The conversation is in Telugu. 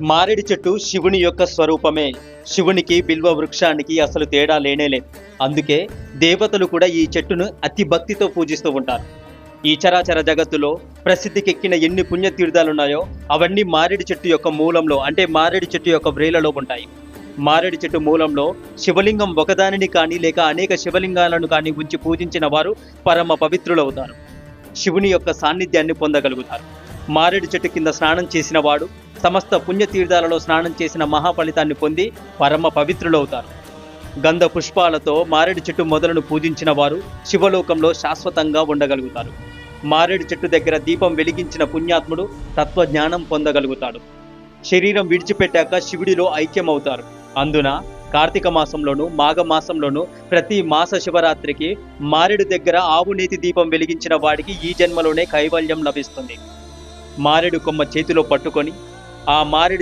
మారేడు చెట్టు శివుని యొక్క స్వరూపమే. శివునికి బిల్వ వృక్షానికి అసలు తేడా లేనేలే అందుకే దేవతలు కూడా ఈ చెట్టును అతి భక్తితో పూజిస్తూ ఉంటారు. ఈ చరాచర జగత్తులో ప్రసిద్ధికెక్కిన ఎన్ని పుణ్యతీర్థాలున్నాయో అవన్నీ మారేడు చెట్టు యొక్క మూలంలో అంటే మారేడు చెట్టు యొక్క వ్రేలలో ఉంటాయి. మారేడు చెట్టు మూలంలో శివలింగం ఒకదానిని కానీ లేక అనేక శివలింగాలను కానీ ఉంచి పూజించిన వారు పరమ పవిత్రులవుతారు. శివుని యొక్క సాన్నిధ్యాన్ని పొందగలుగుతారు. మారేడు చెట్టు కింద స్నానం చేసిన వాడు సమస్త పుణ్యతీర్థాలలో స్నానం చేసిన మహాఫలితాన్ని పొంది పరమ పవిత్రులవుతారు. గంధ పుష్పాలతో మారేడు చెట్టు మొదలను పూజించిన వారు శివలోకంలో శాశ్వతంగా ఉండగలుగుతారు. మారేడు చెట్టు దగ్గర దీపం వెలిగించిన పుణ్యాత్ముడు తత్వజ్ఞానం పొందగలుగుతాడు. శరీరం విడిచిపెట్టాక శివుడిలో ఐక్యమవుతారు. అందున కార్తీక మాసంలోను మాఘ మాసంలోను ప్రతి మాస శివరాత్రికి మారేడు దగ్గర ఆవు నేతి దీపం వెలిగించిన వాడికి ఈ జన్మలోనే కైవల్యం లభిస్తుంది. మారేడు కొమ్మ చేతిలో పట్టుకొని ఆ మారేడు